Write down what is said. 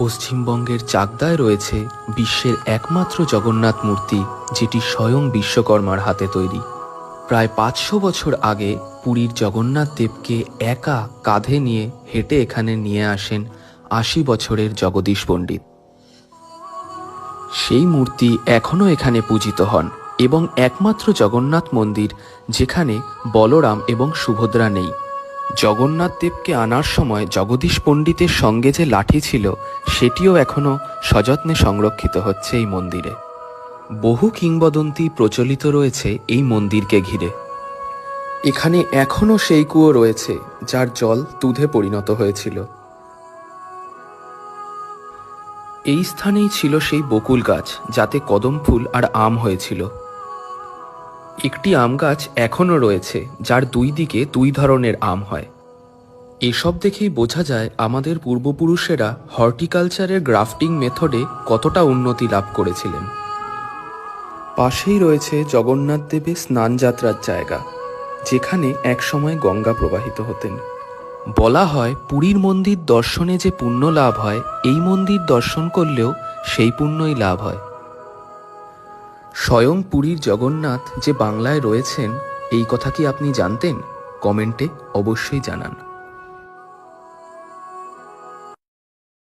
পশ্চিমবঙ্গের চাকদায় রয়েছে বিশ্বের একমাত্র জগন্নাথ মূর্তি, যেটি স্বয়ং বিশ্বকর্মার হাতে তৈরি। প্রায় পাঁচশো বছর আগে পুরীর জগন্নাথ দেবকে একা কাঁধে নিয়ে হেঁটে এখানে নিয়ে আসেন আশি বছরের জগদীশ পণ্ডিত। সেই মূর্তি এখনও এখানে পূজিত হন এবং একমাত্র জগন্নাথ মন্দির, যেখানে বলরাম এবং সুভদ্রা নেই। জগন্নাথ দেবকে আনার সময় জগদীশ পণ্ডিতের সঙ্গে যে লাঠি ছিল, সেটিও এখনও সযত্নে সংরক্ষিত হচ্ছে এই মন্দিরে। বহু কিংবদন্তি প্রচলিত রয়েছে এই মন্দিরকে ঘিরে। এখানে এখনও সেই কুয়ো রয়েছে, যার জল দুধে পরিণত হয়েছিল। এই স্থানেই ছিল সেই বকুল গাছ, যাতে কদম ফুল আর আম হয়েছিল। একটি আম গাছ এখনও রয়েছে, যার দুই দিকে দুই ধরনের আম হয়। এসব দেখেই বোঝা যায় আমাদের পূর্বপুরুষেরা হর্টিকালচারের গ্রাফটিং মেথডে কতটা উন্নতি লাভ করেছিলেন। পাশেই রয়েছে জগন্নাথ দেবের স্নানযাত্রার জায়গা, যেখানে একসময় গঙ্গা প্রবাহিত হতেন। বলা হয় পুরীর মন্দির দর্শনে যে পুণ্য লাভ হয়, এই মন্দির দর্শন করলেও সেই পুণ্যই লাভ হয়। স্বয়ং পুরীর জগন্নাথ যে বাংলায় রয়েছেন এই কথা কি আপনি জানতেন? কমেন্টে অবশ্যই জানান।